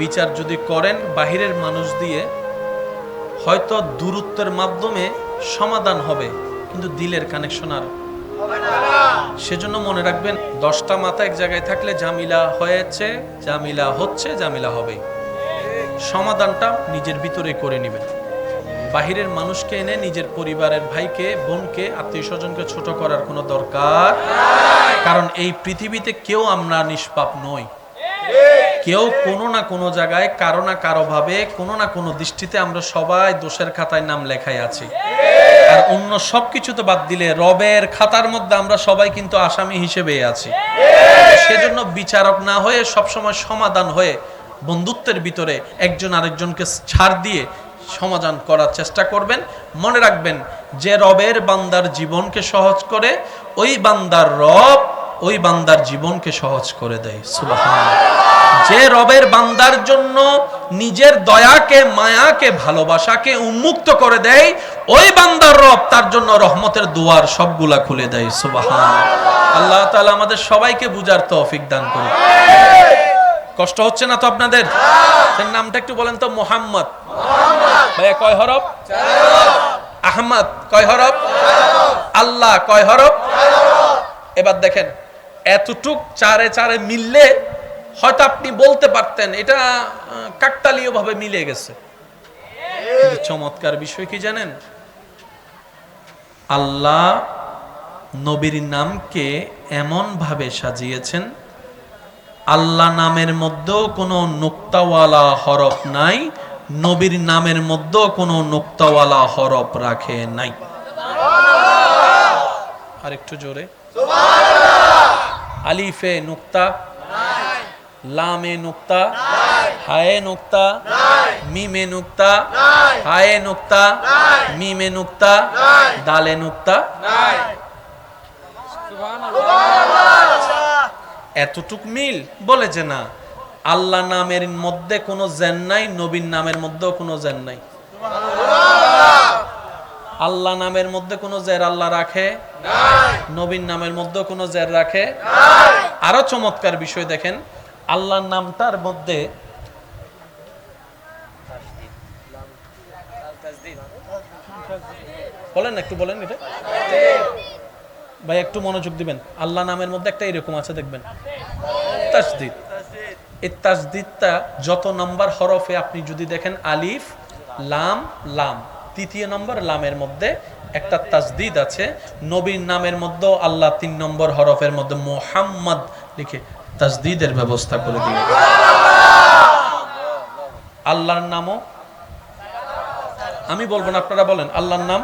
বিচার যদি করেন বাহিরের মানুষ দিয়ে, হয়তো দূরত্বের মাধ্যমে সমাধান হবে, কিন্তু দিলের কানেকশন আর সেজন্য মনে রাখবেন, দশটা মাথা এক জায়গায় থাকলে জামিলা হয়েছে জামিলা হচ্ছে জামিলা হবে। সমাধানটা নিজের ভিতরে করে নেবেন। বাহিরের মানুষকে এনে নিজের পরিবারের ভাইকে, বোনকে আত্মীয় স্বজনকে ছোট করার কোনো দরকার কারণ এই পৃথিবীতে কেউ আমরা নিষ্পাপ নই। কেউ কোনো না কোনো জায়গায়, কারও না কারও ভাবে, কোনো না কোনো দৃষ্টিতে আমরা সবাই দোষের খাতায় নাম লেখাই আছি। আর অন্য সব কিছু তো বাদ দিলে রবের খাতার মধ্যে আমরা সবাই কিন্তু আসামি হিসেবে আছি। সেজন্য বিচারক না হয়ে সবসময় সমাধান হয়ে বন্ধুত্বের ভিতরে একজন আরেকজনকে ছাড় দিয়ে সমাধান করার চেষ্টা করবেন। মনে রাখবেন, যে রবের বান্দার জীবনকে সহজ করে, ওই বান্দার রব ওই বান্দার জীবনকে সহজ করে দেয় যে রবের বান্দার জন্য নিজের দয়াকে, মায়াকে, ভালোবাসাকে উন্মুক্ত করে দেয়, ওই বান্দার রব তার জন্য রহমতের দুয়ার সবগুলা খুলে দেয় সুবাহান আল্লাহ তাআলা আমাদের সবাইকে বুঝার তৌফিক দান করুন কষ্ট হচ্ছে না তো আপনাদের? নামটা একটু বলেন তো, মোহাম্মদ। ভাইয়া, কয় আহমদ, কয় হরফ? আল্লাহ, কয় হরফ? এবার দেখেন। এতটুক চারে চারে মিললে হয়তো আপনি বলতে পারতেন, এটা কাকতালীয় ভাবে মিলে গেছে। চমৎকার বিষয় কি জানেন? আল্লাহ নবীর নামকে এমন ভাবে সাজিয়েছেন, আল্লাহ নামের মধ্যেও কোনো নোক্তাওয়ালা হরফ নাই, নবীর নামের মধ্যেও কোনো নোক্তাওয়ালা হরফ রাখে নাই। আর একটু জোরে। আলিফে নুক্তা লামে নুক্তা হায়ে নুক্তা মিমে নুক্তা হায়ে নুক্তা মিমে নুক্তা দালে নুক্তা। এতটুক মিল বলে যে না আল্লাহ নামের মধ্যে কোনো জেন নাই নবীন নামের মধ্যেও কোনো জেন নাই। আল্লাহ নামের মধ্যে কোনো জের আল্লাহ রাখে নবীন নামের মধ্যে কোনো জের রাখে। আরও চমৎকার বিষয় দেখেন আল্লাহর নামটার মধ্যে বলেন একটু বলেন এটা। ভাই একটু মনোযোগ দিবেন। আল্লাহ নামের মধ্যে একটা এরকম আছে দেখবেন। তাসদিদ। এই তাসদিদটা যত নাম্বার হরফে আপনি যদি দেখেন আলিফ লাম লাম তৃতীয় নম্বর লামের মধ্যে একটা তাজদিদ আছে, নবীর নামের মধ্যে আল্লাহ তিন নম্বর হরফের মধ্যে মোহাম্মদ লিখে তাসদিদের ব্যবস্থা করে দিয়ে আল্লাহর নামও? আমি বলব না, আপনারা বলেন, আল্লাহর নাম?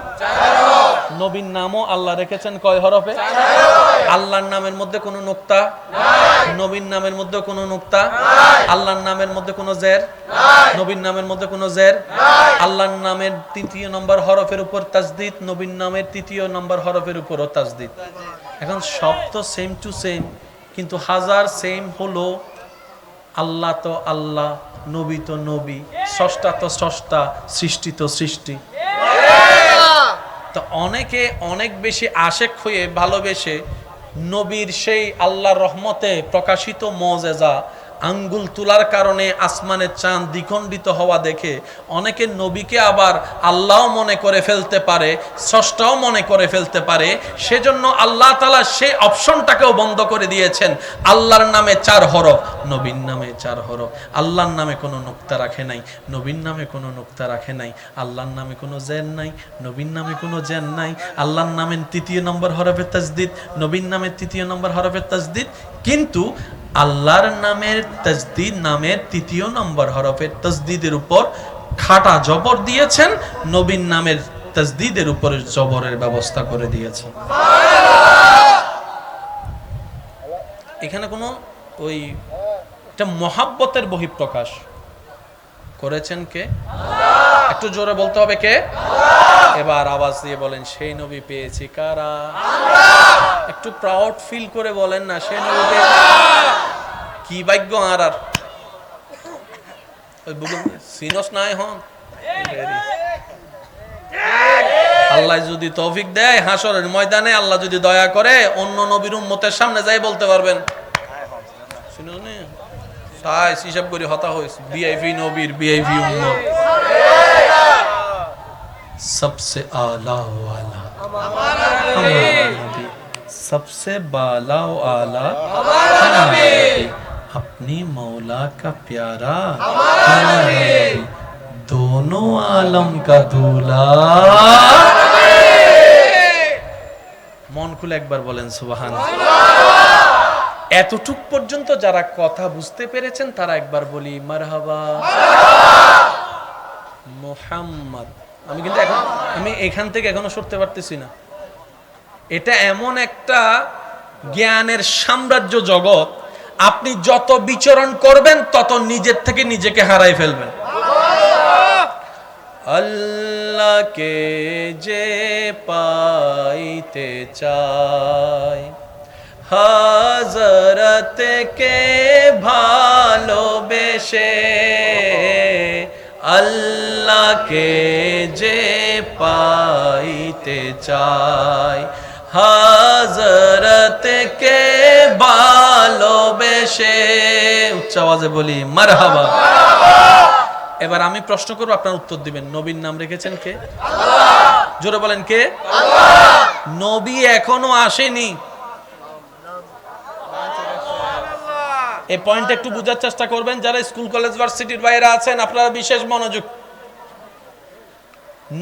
নবীর নামও আল্লাহ রেখেছেন কয় হরফে? আল্লাহর নামের মধ্যে কোনো নোক্তা? নবীর নামের মধ্যে কোনো নোক্তা? আল্লাহর নামের মধ্যে কোনো জের? নবীর নামের মধ্যে কোনো জের? আল্লাহর নামের তৃতীয় নম্বর হরফের উপর তাজদিদ নবীর নামের তৃতীয় নম্বর হরফের উপরও তাজদিদ। এখন সব তো সেম টু সেম কিন্তু হাজার সেম হলো আল্লাহ তো আল্লাহ নবী তো নবী স্রষ্টা তো স্রষ্টা সৃষ্টি তো সৃষ্টি। তো অনেকে অনেক বেশি আশেক হয়ে ভালোবেসে নবীর সেই আল্লাহর রহমতে প্রকাশিত মজেজা আঙ্গুল তোলার কারণে আসমানের চাঁদ দ্বিখণ্ডিত হওয়া দেখে অনেকে নবীকে আবার আল্লাহ মনে করে ফেলতে পারে, স্রষ্টাও মনে করে ফেলতে পারে। সেজন্য আল্লাহ তালা সেই অপশনটাকেও বন্ধ করে দিয়েছেন। আল্লাহর নামে চার হরফ, নবীর নামে চার হরফ। আল্লাহর নামে কোনো নোক্তা রাখে নাই, নবীর নামে কোনো নোক্তা রাখে নাই। আল্লাহর নামে কোনো জেন নাই, নবীর নামে কোনো জেন নাই। আল্লাহর নামের তৃতীয় নম্বর হরফের তাজদিদ, নবীর নামের তৃতীয় নম্বর হরফের তাজদিদ। কিন্তু আল্লাহর নামের তাজদিদ নামের তৃতীয় নম্বর হরফের তাজদিদের উপর খাটা জবর দিয়েছেন নবীন নামের তাজদিদের উপরে জবরের ব্যবস্থা করে দিয়েছেন। এখানে কোনো ওই একটা মহাব্বতের বহিঃপ্রকাশ। করেছেন কে? একটু জোরে বলতে হবে কে? এবার আওয়াজ দিয়ে বলেন, সেই নবী পেয়েছি কারা? একটু প্রাউড ফিল করে বলেন না, সেই নবী কি ভাগ্য আর? আর সিনস নাই হন? আল্লাহ যদি তৌফিক দেয়, হাসরের ময়দানে আল্লাহ যদি দয়া করে, অন্য নবীর উম্মতের সামনে যাই বলতে পারবেন। হিসাব করি হতা হয়েছে। বিআইভি নবীর বিআইভি উম্মত। সবসে আলা ওয়ালা আমারা নবী সবসে বালা ও আলা। अपनी मौला का प्यारा हमारा नबी दोनों आलम का दूल्हा মন খুলে একবার বলেন সুবাহান এতটুক পর্যন্ত যারা কথা বুঝতে পেরেছেন তারা একবার বলি মারহাবা মোহাম্মদ আমি কিন্তু এখন আমি এখান থেকে এখনো সরতে পারতেছি না এটা এমন একটা জ্ঞানের সাম্রাজ্য জগৎ আপনি যত বিচরণ করবেন, তত নিজের থেকে নিজেকে হারাই ফেলবেন। আল্লাহকে যে পাইতে চায় হাজরতকে ভালোবেসে, আল্লাহকে যে পাইতে চায় হাজরতকে ভালোবেসে উচ্চ আওয়াজে বলি মার হাবা এবার আমি প্রশ্ন করব, আপনার উত্তর দিবেন। নবীর নাম রেখেছেন কে? জোরে বলেন কে? নবী এখনও আসেনি। এই পয়েন্ট একটু বোঝার চেষ্টা করবেন, যারা স্কুল, কলেজ, ভার্সিটির বাইরে আছেন, আপনারা বিশেষ মনোযোগ।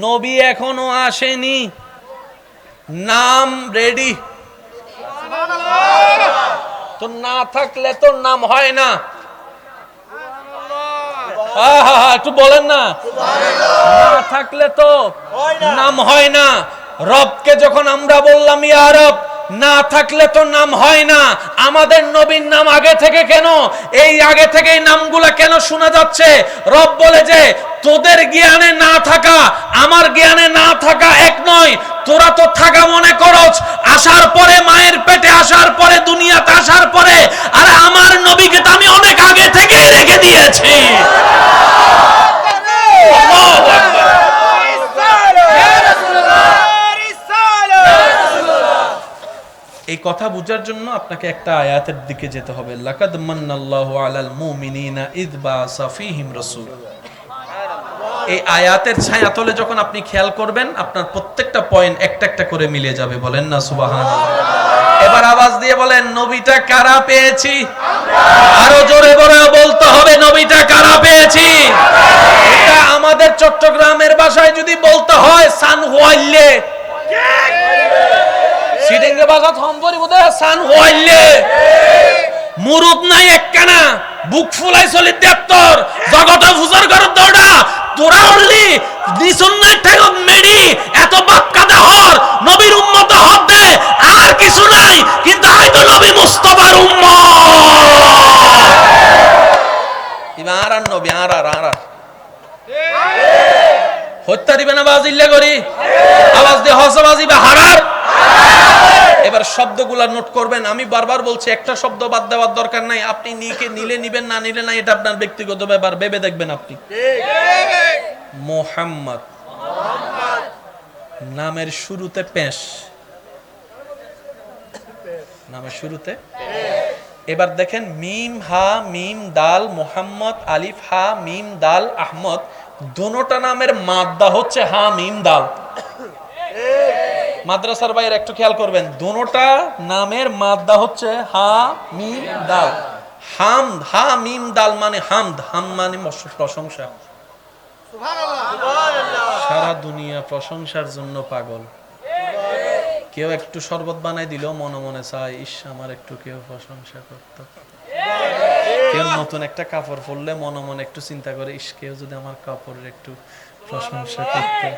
নবী এখনও আসেনি। নাম রেডি। তো না থাকলে তো নাম হয় না। একটু বলেন না। না থাকলে তো নাম হয় না। রবকে যখন আমরা বললাম ইয়া রব না থাকলে তো নাম হয় না। আমাদের নবীর নাম আগে থেকে কেন? এই আগে থেকে এই নামগুলা কেন শোনা যাচ্ছে? রব বলে যে, তোদের জ্ঞানে না থাকা, আমার জ্ঞানে না থাকা এক নয়। তোরা তো থাকা মনে করছ, আসার পরে মায়ের পেটে, আসার পরে দুনিয়াতে, আসার পরে আর আমার নবীকে তো আমি অনেক আগে থেকে রেখে দিয়েছি আল্লাহু আকবার। এই কথা বোঝার জন্য আপনাকে একটা আয়াতের দিকে যেতে হবে। লাকাদ মান্নাল্লাহু আলাল মুমিনিনা বাসা রাসূল। এই আয়াতের ছায়া ছায়াতলে যখন আপনি খেয়াল করবেন, আপনার প্রত্যেকটা পয়েন্ট একটা একটা করে মিলে যাবে। বলেন না, সুবহানাল্লাহ। এবার আওয়াজ দিয়ে বলেন, নবীটা কারা পেয়েছি? আরও জোরে বলে বলতে হবে, নবীটা কারা পেয়েছি? এটা আমাদের চট্টগ্রামের ভাষায় যদি বলতে হয় সান হোয়াইলে সিডিঙ্গে বাসা থম্পরি বোধ সান হোয়াইলে মুরুদ নাই একখানা, বুক ফুলাই চলি দেত্তর জগত ফুজর করত দৌড়া তোরা উঠলি নিসুন্নাই ঠেগত মেডি এত বাপ কাদা হর নবীর উম্মত হব দে, আর কিছু নাই, কিন্তু হয়তো নবী মুস্তফার উম্মত। এবার আর নবী, আর আর আর আর। হত্যা দিবে না বাজিল্লে করি। আওয়াজ দিয়ে হস বাজিবে হারার। এবার শব্দগুলা নোট করবেন। আমি বারবার বলছি, একটা শব্দ বাদ দেওয়ার দরকার নাই। আপনি নিকে নিলে নিবেন, না নিলে না এটা আপনার ব্যক্তিগত ব্যাপার। ভেবে দেখবেন আপনি। মোহাম্মদ। নামের শুরুতে পেশ। নামের শুরুতে এবার দেখেন, মিম, হা, মিম, দাল, মোহাম্মদ, আলিফ, হা, মিম, দাল, আহমদ, দোনোটা নামের মাদ্দা হচ্ছে হা, মিম, দাল। মাদ্রাসার বাইরে একটু খেয়াল করবেন দোনোটা নামের মাদ্দা হচ্ছে হা, মিম, দাল। হামদ হা, মিম, দাল মানে হামদ, হাম মানে প্রশংসা। সারা দুনিয়া প্রশংসার জন্য পাগল। কেউ একটু শরবত বানাই দিল মনে মনে চায়, ইস, আমার একটু কেউ প্রশংসা করত। কেউ নতুন একটা কাপড় পরলে মনে মনে একটু চিন্তা করে, ইস, কেউ যদি আমার কাপড়ের একটু প্রশংসা করতো।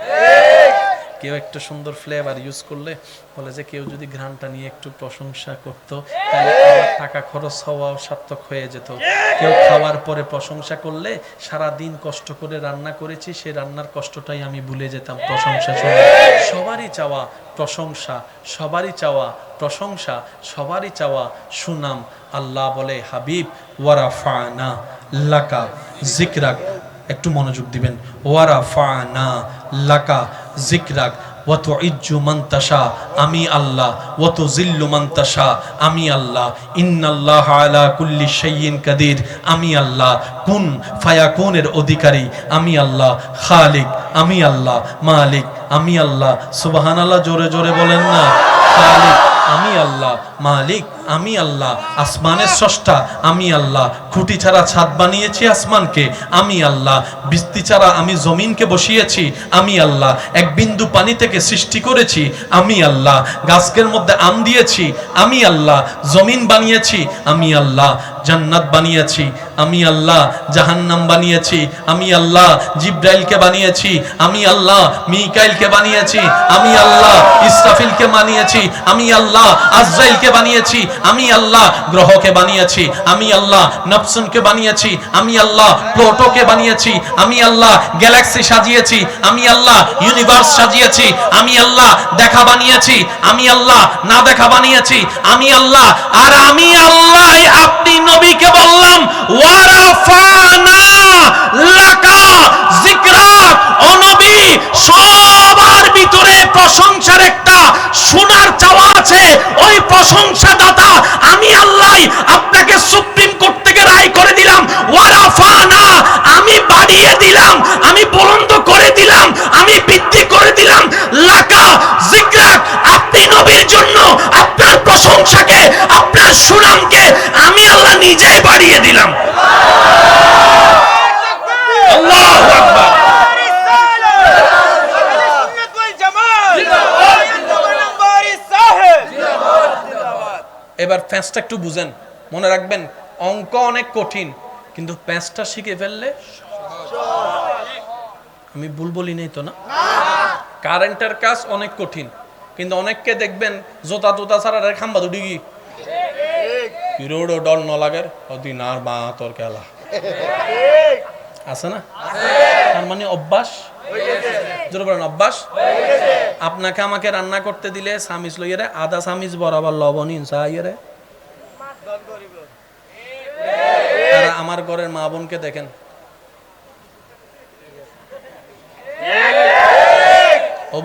কেউ একটা সুন্দর ফ্লেভার ইউজ করলে বলে যে কেউ যদি ঘ্রাণটা নিয়ে একটু প্রশংসা করত, তাহলে টাকা খরচ হওয়া সার্থক হয়ে যেত। কেউ খাওয়ার পরে প্রশংসা করলে সারা দিন কষ্ট করে রান্না করেছি সেই রান্নার কষ্টটাই আমি ভুলে যেতাম প্রশংসা শুনে। সবারই চাওয়া প্রশংসা, সবারই চাওয়া প্রশংসা, সবারই চাওয়া সুনাম। আল্লাহ বলে, হাবিব, ওয়ারাফানা লাকা, জিকরাক। একটু মনোযোগ দিবেন ওয়ারা ফানা লাকা জিকরাক ওয়াতো ইজ্জু মান্তাসা আমি আল্লাহ। ওয়াতো জিল্লু মান্তাসা আমি আল্লাহ। ইন্নাল্লাহ আলা কুল্লি শাইইন কাদির, আমি আল্লাহ। কুন ফায়াকুনের অধিকারী, আমি আল্লাহ। খালিক, আমি আল্লাহ। মালিক, আমি আল্লাহ। সুবহানাল্লাহ, জোরে জোরে বলেন না। খালিক। আমি আল্লাহ মালিক আমি আল্লাহ আসমানের স্রষ্টা আমি আল্লাহ খুঁটি ছাড়া ছাদ বানিয়েছি আসমানকে আমি আল্লাহ বৃষ্টি ছাড়া আমি জমিনকে বসিয়েছি আমি আল্লাহ এক বিন্দু পানি থেকে সৃষ্টি করেছি আমি আল্লাহ গাছকের মধ্যে আম দিয়েছি আমি আল্লাহ জমিন বানিয়েছি আমি আল্লাহ জান্নাত বানিয়েছি আমি আল্লাহ জাহান্নাম বানিয়েছি আমি আল্লাহ জিব্রাইলকে বানিয়েছি আমি আল্লাহ মিকাইলকে বানিয়েছি আমি আল্লাহ ইসরাফিলকে বানিয়েছি আমি আল্লাহ আজরাইলকে বানিয়েছি, আমি আল্লাহ গ্রহকে বানিয়েছি, আমি আল্লাহ নফসুনকে বানিয়েছি, আমি আল্লাহ প্লোটোকে বানিয়েছি, আমি আল্লাহ গ্যালাক্সি সাজিয়েছি, আমি আল্লাহ ইউনিভার্স সাজিয়েছি, আমি আল্লাহ দেখা বানিয়েছি, আমি আল্লাহ না দেখা বানিয়েছি, আমি আল্লাহ, আর আমি আল্লাহ আপনি নবীকে বললাম, ওয়ারাফানা লাকা যিকরাক ও নবী, সবার ভিতরে প্রশংসার একটা সোনার চাওয়া আছে ওই প্রশংসা আমি আল্লাহ আপনাকে সুপ্রিম কোর্ট থেকে রায় করে দিলাম। ওয়ারাফানা, আমি বাড়িয়ে দিলাম, আমি বুলন্দ করে দিলাম, আমি বৃদ্ধি করে দিলাম। লাকা যিকরাক আপনি নবীর জন্য আপনার প্রশংসাকে, আপনার সুনামকে আমি আল্লাহ নিজেই বাড়িয়ে দিলাম আল্লাহু আকবার এবার প্যাঁচটা একটু বুঝেন, মনে রাখবেন, অঙ্ক অনেক কঠিন, কিন্তু প্যাঁচটা শিখে ফেললে আমি ভুল বলি নেই তো না? কারেন্টের কাজ অনেক কঠিন, কিন্তু অনেককে দেখবেন জোতা তোতা ছাড়া খাম্বা দুটি কি? রোড ডর ন লাগের আর বা তোর খেলা। আছে না? তার মানে অভ্যাস? অভ্যাস? আপনাকে আমাকে রান্না করতে দিলে সামিজ লইয়ে রে আধা সামিজ বরাবর লবণ, ইনসা ইয়ে রে আর আমার ঘরের মা বোনকে দেখেন।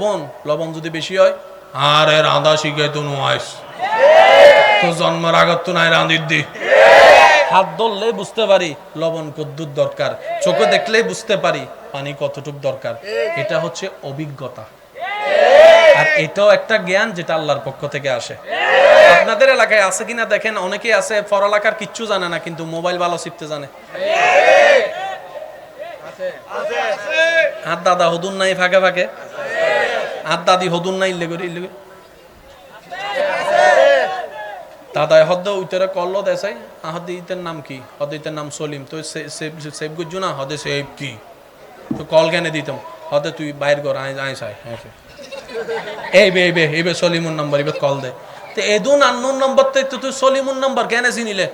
বোন, লবণ যদি বেশি হয়? আরে রাঁধা শিখাই তো নোয়াইস তো জন্মের আগত তো নাই রাঁধির দি। হাত ধরলেই বুঝতে পারি লবণ কদ্দুর দরকার। চোখে দেখলেই বুঝতে পারি পানি কতটুক দরকার। এটা হচ্ছে অভিজ্ঞতা। আর এটাও একটা জ্ঞান যেটা আল্লাহর পক্ষ থেকে আসে। আপনাদের এলাকায় আছে কিনা দেখেন অনেকেই আছে, পড়ালেখার কিচ্ছু জানে না, কিন্তু মোবাইল ভালো শিখতে জানে। আর দাদা হদুন নাই ফাঁকে ফাঁকে। আর দাদি হদুন নাই ইল্লে করে, ইল্লে দাদায় হদ্দ উইতরে কল্ল দেশাই আহদি ইতের নাম কি? হদ ইতের নাম সলিম। তো সেভ গুজু না? হদে সেভ কি? তো কল কেন দিতাম। হদে তুই বাইর কর আই আই চাই এই বে এই বে এই বে সলিমুর নাম্বার, এবার কল দে। তো এদুন আন্নুর নাম্বার তো তুই সলিমুর নাম্বার কেন চিনিলে?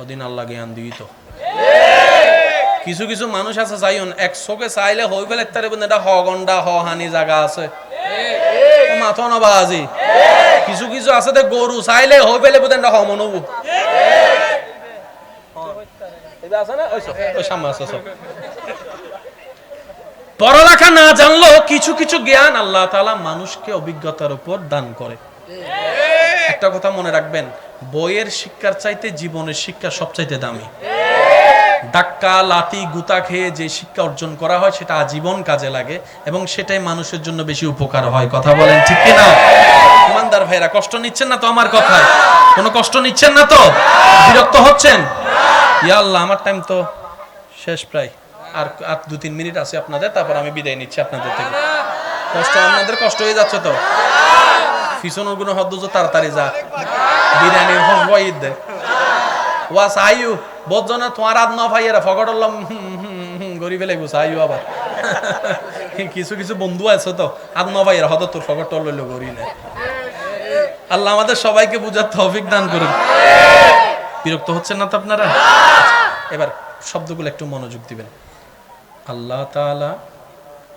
ওদিন আল্লাহ জ্ঞান দিই তো। কিছু কিছু মানুষ আছে একশোকে চাইলে হই পেলে তার এটা হ গন্ডা হ হানি জায়গা আছে। মাথা না বাজি কিছু কিছু আছে দে গরু চাইলে হই পেলে বোধ হ মনবু পড়ালেখা না জানলেও কিছু কিছু জ্ঞান আল্লাহ তাআলা মানুষকে অভিজ্ঞতার উপর দান করে। একটা কথা মনে রাখবেন, বইয়ের শিক্ষার চাইতে জীবনের শিক্ষা সবচাইতে দামি। ডাক্কা লাতি গুতা খেয়ে যে শিক্ষা অর্জন করা হয়, সেটা আজীবন কাজে লাগে এবং সেটাই মানুষের জন্য বেশি উপকার হয়। কথা বলেন ঠিক কিনা? ইমানদার ভাইরা, কষ্ট নিচ্ছেন না তো আমার কথায়? কোনো কষ্ট নিচ্ছেন না তো? বিরক্ত হচ্ছেন? ইয়া আল্লাহ, আমার টাইম তো শেষ প্রায়। আর আর দু, তিন মিনিট আছে আপনাদের, তারপর আমি বিদায় নিচ্ছি আপনাদের থেকে। কষ্ট, আপনাদের কষ্ট হয়ে যাচ্ছে তো। পিছনেরগুলো হদ্দ তাড়াতাড়ি যা। বিরিয়ানির হসবাই দে তোমার আদ আবার কিছু কিছু বন্ধু আছে তো, আদ ন হদ তোর ফকটল লইল গরি আল্লাহ আমাদের সবাইকে বুঝার তৌফিক দান করুন। বিরক্ত হচ্ছেন না তো আপনারা? এবার শব্দগুলো একটু মনোযোগ দিবেন। আল্লাহ তাআলা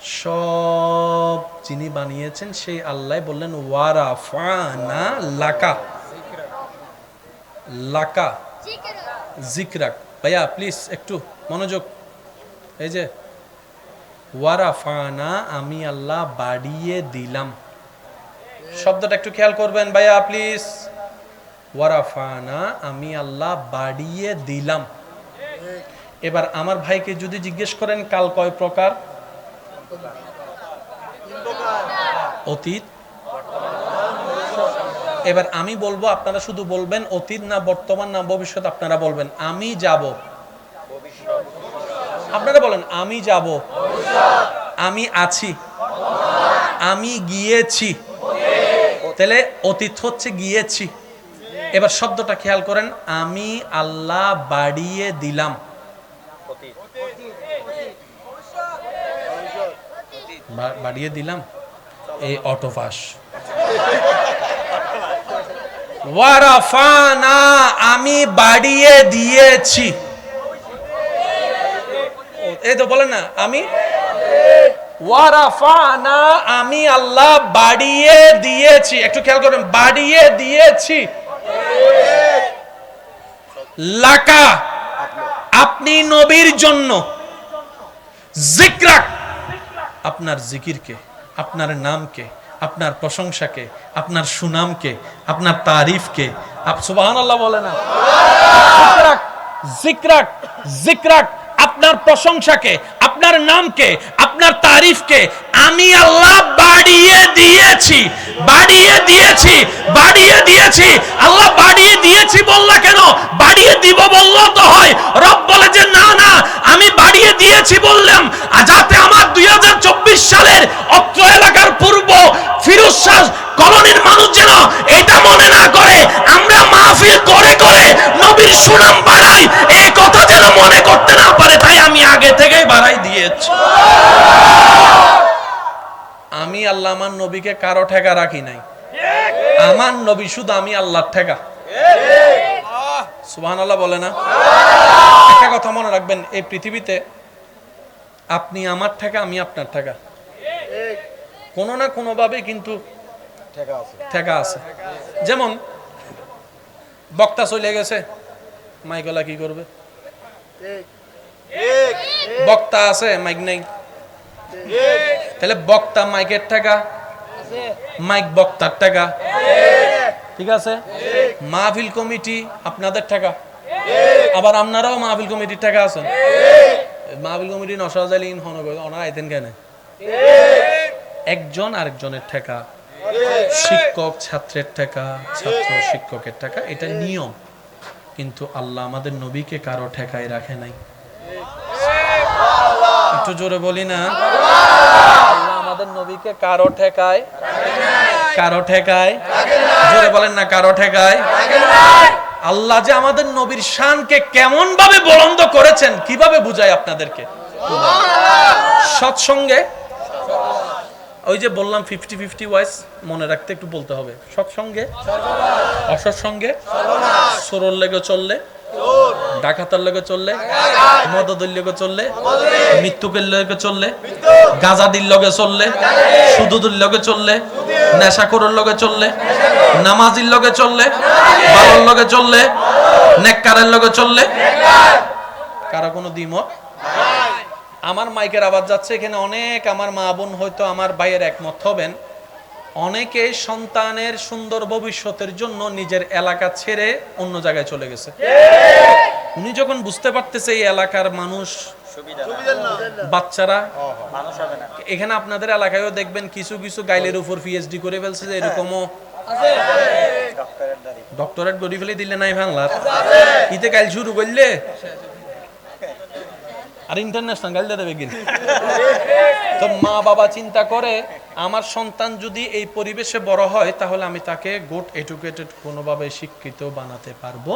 সব যিনি বানিয়েছেন সেই আল্লাহ বললেন, ওয়ারা ফানা লাকা। লাকা। জিকরাক ভাইয়া প্লিজ একটু মনোযোগ। এই যে, ওয়ারা ফানা, আমি আল্লাহ বাড়িয়ে দিলাম। শব্দটা একটু খেয়াল করবেন, ভাইয়া প্লিজ ওয়ারা ফানা, আমি আল্লাহ বাড়িয়ে দিলাম। এবার আমার ভাইকে যদি জিজ্ঞেস করেন, কাল কয় প্রকার? অতীত? এবার আমি বলব, আপনারা শুধু বলবেন অতীত না বর্তমান না ভবিষ্যৎ, আপনারা বলবেন, আমি যাব। আপনারা বলেন, আমি যাব। আমি আছি। আমি গিয়েছি। তাহলে অতীত হচ্ছে গিয়েছি। এবার শব্দটা খেয়াল করেন, আমি আল্লাহ বাড়িয়ে দিলাম। বাড়িয়ে দিলাম এই অটোপাস ওয়ারাফানা আমি বাড়িয়ে দিয়েছি। এই তো বলেন না, আমি? ওয়ারাফানা আমি আল্লাহ বাড়িয়ে দিয়েছি। একটু খেয়াল করবেন, বাড়িয়ে দিয়েছি। লাকা, আপনি নবীর জন্য জিকরাক আপনার জিকিরকে, আপনার নামকে, আপনার প্রশংসাকে, আপনার সুনামকে, আপনার তারিফকে সুবহান আল্লাহ বলে না। জিকরাক জিকরাক, আপনার প্রশংসাকে, আপনার নামকে, আপনার তারিফকে আমি আল্লাহ বাড়িয়ে দিয়েছি বাড়িয়ে দিয়েছি বাড়িয়ে দিয়েছি। আল্লাহ বাড়িয়ে দিয়েছি বললা কেন? বাড়িয়ে দিব বললেও তো হয়। রব বলে যে, না না, আমি বাড়িয়ে দিয়েছি বললাম, আর যাতে আমার দুই সালের অত্র এলাকার পূর্ব ফিরোজ শাহ কলোনির মানুষ যেন এটা মনে না করে আমরা মাহফিল করে করে নবীর সুনাম বাড়াই এই কথা যেন মনে করতে না পারে তাই আমি আগে থেকেই বাড়াই দিয়েছি আমি আল্লাহ আমার নবীকে কারও ঠেকা রাখি নাই। আমার নবী শুধু আমি আল্লাহর ঠেকা। সুবহান আল্লাহ বলে না? একটা কথা মনে রাখবেন এই পৃথিবীতে আপনি আমার ঠেকা আমি আপনার ঠেকা। কোনো না কোনো ভাবে কিন্তু ঠেকা আছে। যেমন বক্তা চলে গেছে মাইকলা কি করবে? বক্তা আছে মাইক নাই। তাহলে বক্তা মাইকের টাকা, মাইক বক্তার টাকা। ঠিক আছে? মাহফিল কমিটি আপনাদের টাকা। আবার আপনারাও মাহফিল কমিটির টাকা আছেন। মাহফিল কমিটি নসরাজালিন হনগর, ওনারা আইতেন কেন? একজন আরেকজনের টাকা, শিক্ষক ছাত্রের টাকা, ছাত্র শিক্ষকের টাকা, এটা নিয়ম। কিন্তু আল্লাহ আমাদের নবীকে কারও ঠেকায় রাখে নাই। একটু জোরে বলি না। আমাদের নবীকে কারও ঠেকায় কারও ঠেকায়, জোরে বলেন না কারও ঠেকায়। আল্লাহ যে আমাদের নবীর শানকে কেমন ভাবে বলন্দ করেছেন, কীভাবে বুঝায় আপনাদেরকে? সৎসঙ্গে, ওই যে বললাম ফিফটি ফিফটি ওয়াইজ মনে রাখতে একটু বলতে হবে। সৎসঙ্গে, অসৎসঙ্গে, সরল লেগে চললে ডাকাতার লেগে চললে মদদের লেগে চললে, মৃত্যুকের লেগে চললে, গাজাদির লগে চললে, সুদুদুর লগে চললে, নেশাখোরের লগে চললে, নামাজির লগে চললে বাবার লগে চললে, নেককারের লগে চললে। কারও কোনো দ্বিমত? আমার মাইকের আওয়াজ যাচ্ছে, এখানে অনেক আমার মা বোন হয়তো আমার ভাইয়ের একমত হবেন। অনেকে সন্তানের সুন্দর ভবিষ্যতের জন্য নিজের এলাকা ছেড়ে অন্য জায়গায় চলে গেছে। উনি যখন বুঝতে পারতেছে এই এলাকার মানুষ বাচ্চারা, এখানে আপনাদের এলাকায়ও দেখবেন কিছু কিছু গাইলের উপর পিএইচডি করে ফেলছে যে এরকমও ডক্টরেট করে ফেলে দিলে নাই বাংলার। ইতে কাল শুরু করলে। আর ইন্টারন্যাশনাল গাইল দেবে কিন্তু তো মা বাবা চিন্তা করে আমার সন্তান যদি এই পরিবেশে বড় হয় তাহলে আমি তাকে গুড এডুকেটেড কোনোভাবে শিক্ষিত বানাতে পারব।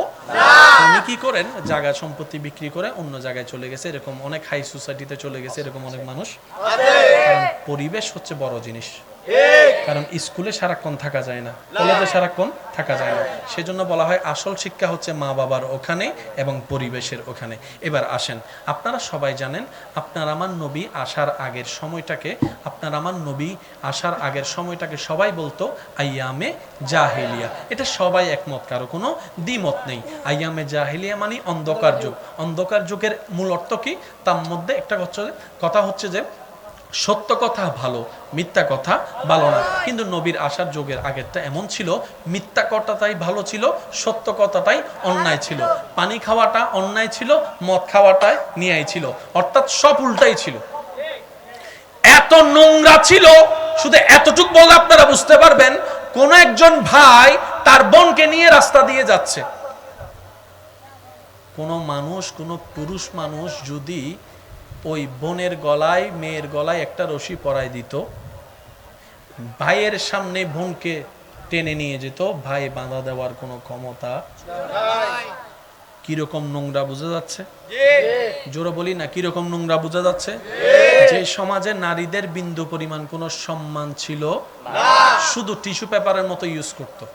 উনি কি করেন? জায়গা সম্পত্তি বিক্রি করে অন্য জায়গায় চলে গেছে। এরকম অনেক হাই সোসাইটিতে চলে গেছে এরকম অনেক মানুষ। পরিবেশ হচ্ছে বড় জিনিস। কারণ স্কুলে সারাক্ষণ থাকা যায় না কলেজে সারাক্ষণ থাকা যায় না। সেজন্য বলা হয় আসল শিক্ষা হচ্ছে মা বাবার ওখানে এবং পরিবেশের ওখানে। এবার আসেন আপনারা সবাই জানেন আপনার আমার নবী আসার আগের সময়টাকে আপনার আমার নবী আসার আগের সময়টাকে সবাই বলতো আইয়ামে জাহেলিয়া। এটা সবাই একমত কারও কোনো দ্বিমত নেই। আইয়ামে জাহেলিয়া মানে অন্ধকার যুগ। অন্ধকার যুগের মূল অর্থ কি? তার মধ্যে একটা হচ্ছে কথা হচ্ছে যে সত্য কথা ভালো, মিথ্যা কথা ভালো না। কিন্তু নবীর আসার যুগের আগেরটা এমন ছিল, মিথ্যা কথাটাই ভালো ছিল, সত্য কথাটাই অন্যায় ছিল। পানি খাওয়াটা অন্যায় ছিল, মদ খাওয়াটাই নিয়াই ছিল। অর্থাৎ সব উল্টাই ছিল। এত নোংরা ছিল, শুধু এতটুক বললে আপনারা বুঝতে পারবেন, কোন একজন ভাই তার বোনকে নিয়ে রাস্তা দিয়ে যাচ্ছে। কোন মানুষ, কোন পুরুষ মানুষ যদি ওই বোনের গলায়, মেয়ের গলায় একটা রশি পরায় দিত। ভাইয়ের সামনে বোনকে টেনে নিয়ে যেত। ভাই বাঁধা দেওয়ার কোনো ক্ষমতা কীরকম নোংরা বোঝা যাচ্ছে? জোরে বলি না, কীরকম নোংরা বোঝা যাচ্ছে? যে সমাজে নারীদের বিন্দু পরিমাণ কোনো সম্মান ছিল, শুধু টিস্যু পেপারের মতো ইউজ করত।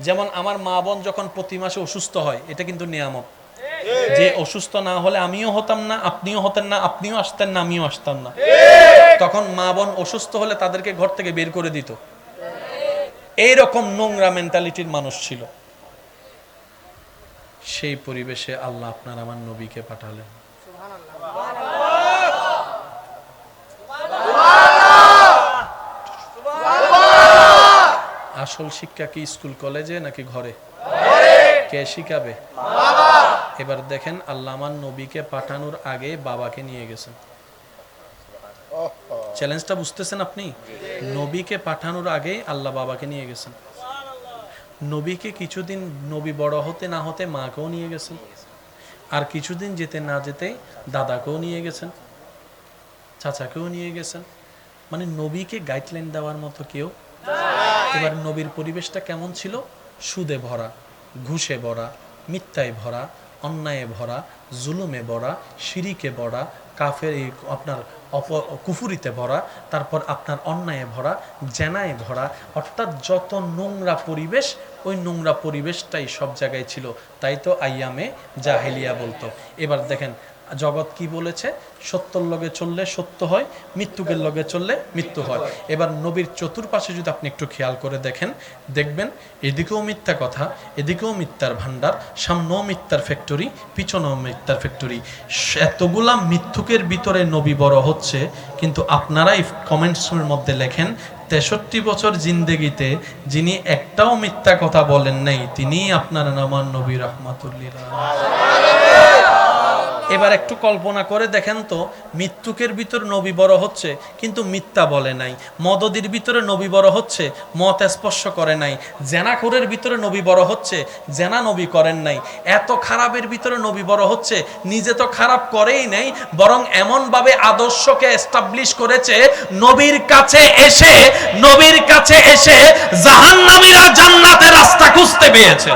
যেমন আমার মা বোন যখন প্রতি মাসে অসুস্থ হয়, এটা কিন্তু নিয়ামত। যে অসুস্থ না হলে আমিও হতাম না আপনিও হতেন না আপনিও আসতেন না আমিও আসতাম না। তখন মা বোন অসুস্থ হলে তাদেরকে ঘর থেকে বের করে দিত। এইরকম নোংরা মেন্টালিটির মানুষ ছিল। সেই পরিবেশে আল্লাহ আপনার আমার নবীকে পাঠালেন। আসল শিক্ষা কি স্কুল কলেজে নাকি ঘরে? কে শিখাবে? এবার দেখেন আল্লাহ আমার নবীকে পাঠানোর আগে বাবাকে নিয়ে গেছেন চ্যালেঞ্জটা বুঝতেছেন আপনি? নবীকে পাঠানোর আগে আল্লাহ বাবাকে নিয়ে গেছেন। নবীকে কিছুদিন নবী বড় হতে না হতে মাকেও নিয়ে গেছেন। আর কিছুদিন যেতে না যেতে দাদাকেও নিয়ে গেছেন। চাচাকেও নিয়ে গেছেন। মানে নবীকে গাইডলাইন দেওয়ার মতো কেউ এবার নবীর পরিবেশটা কেমন ছিল? সুদে ভরা ঘুষে ভরা মিথ্যায় ভরা অন্যায়ে ভরা, জুলুমে ভরা সিঁড়িকে ভরা, কাফের এই আপনার অপ, কুফুরিতে ভরা, তারপর আপনার অন্যায়ে ভরা, জেনায় ভরা, অর্থাৎ যত নোংরা পরিবেশ, ওই নোংরা পরিবেশটাই সব জায়গায় ছিল। তাই তো আইয়ামে জাহেলিয়া বলতো। এবার দেখেন জগৎ কি বলেছে? সত্যর লগে চললে সত্য হয় মৃত্যুকের লগে চললে মৃত্যু হয়। এবার নবীর চতুর্পাশে যদি আপনি একটু খেয়াল করে দেখেন, দেখবেন এদিকেও মিথ্যা কথা, এদিকেও মিথ্যার ভান্ডার সামনেও মিথ্যার ফ্যাক্টরি পিছনেও মিথ্যার ফ্যাক্টরি এতগুলা মিথ্যুকের ভিতরে নবী বড় হচ্ছে, কিন্তু আপনারাই কমেন্টসের মধ্যে লেখেন, তেষট্টি বছর জিন্দেগিতে যিনি একটাও মিথ্যা কথা বলেন নাই, তিনিই আপনার নামান নবী রহমাতুল্লিল এবার একটু কল্পনা করে দেখেন তো, মৃত্যুকের ভিতর নবী বড় হচ্ছে, কিন্তু মিথ্যা বলে নাই। মদদির ভিতরে নবী বড় হচ্ছে, মত স্পর্শ করে নাই। জেনাখোরের ভিতরে নবী বড় হচ্ছে, জেনা নবী করেন নাই। এত খারাপের ভিতরে নবী বড় হচ্ছে, নিজে তো খারাপ করেই নাই, বরং এমনভাবে আদর্শকে এস্টাবলিশ করেছে, নবীর কাছে এসে, নবীর কাছে এসে জাহান্নামীরা জান্নাতের রাস্তা খুঁজতে পেয়েছে।